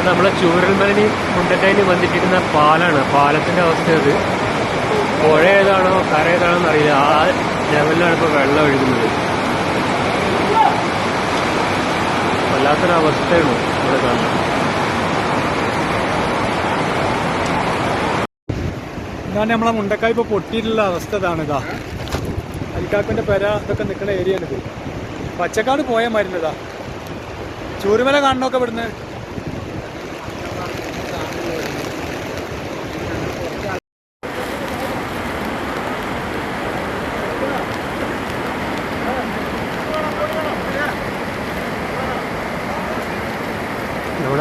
കാരണം നമ്മളെ ചൂരൽമലനി മുണ്ടക്കയിൽ വന്നിട്ടിരുന്ന പാലാണ് പാലത്തിന്റെ അവസ്ഥ അത് പുഴ ഏതാണോ കര ഏതാണോ എന്നറിയില്ല ആ ലെവലിലാണ് ഇപ്പോൾ വെള്ളം ഒഴുകുന്നത്. വല്ലാത്തൊരു അവസ്ഥയാണ് ഇവിടെ കാണുന്നത്. ഇതാണ് നമ്മളെ മുണ്ടക്കായ് ഇപ്പോൾ പൊട്ടിയിട്ടുള്ള അവസ്ഥ ഇതാണ് ഇതാ. അരിക്കാക്കിന്റെ പെര ഇതൊക്കെ നിൽക്കുന്ന ഏരിയ ആണിത് പച്ചക്കാട് പോയ മരുന്നതാ ചൂരുമല കാണണമൊക്കെ ഇവിടുന്ന്?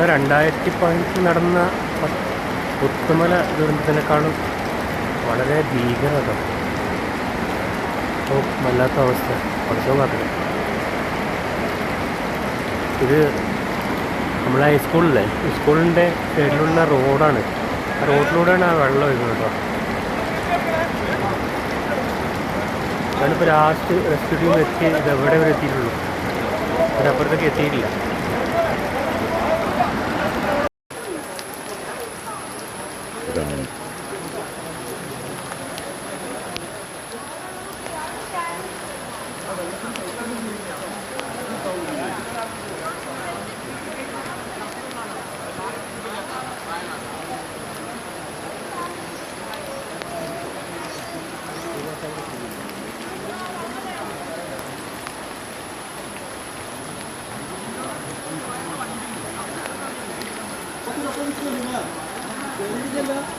രണ്ടായിരത്തി പതിനെട്ടിൽ നടന്ന പുത്തുമല ദുരന്തത്തിനേക്കാളും വളരെ ഭീകരത. വല്ലാത്ത അവസ്ഥ. പഠിച്ചോ മാത്രം ഇത് നമ്മളെ ഹൈസ്കൂളിലെ സ്കൂളിന്റെ സൈഡിലുള്ള റോഡാണ്. ആ റോഡിലൂടെയാണ് ആ വെള്ളം ഒഴുകുന്നത് കേട്ടോ. ഞാനിപ്പോൾ ലാസ്റ്റ് റെസ്ക്യൂ ടീം എത്തി. ഇതെവിടെ വരെ എത്തിയിട്ടുള്ളൂ? അതിനപ്പുറത്തേക്ക് എത്തിയിട്ടില്ല. down. Hadi gidelim.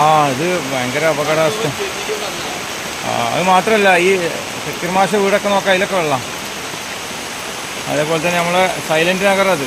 ആ ഇത് ഭയങ്കര അപകടാവസ്ഥ ആ അത് മാത്രമല്ല ഈ ശക്തിമാശ വീടൊക്കെ നോക്കാം അതിലൊക്കെ വെള്ളം. അതേപോലെ തന്നെ നമ്മളെ സൈലന്റ് നഗർ അത്.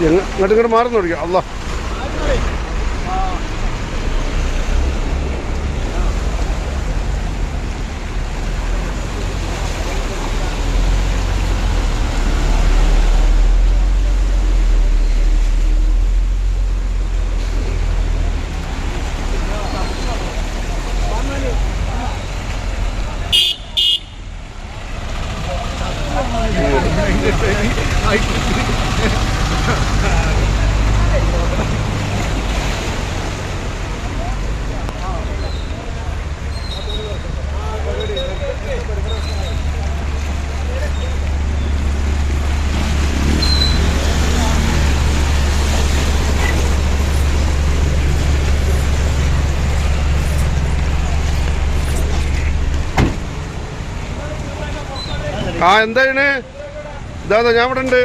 ഇങ്ങോട്ട് ഇങ്ങോട്ട് മാറുന്നു അല്ല ആ എന്താണ് ഇതാ ഞാൻ ഇവിടെ ഉണ്ട്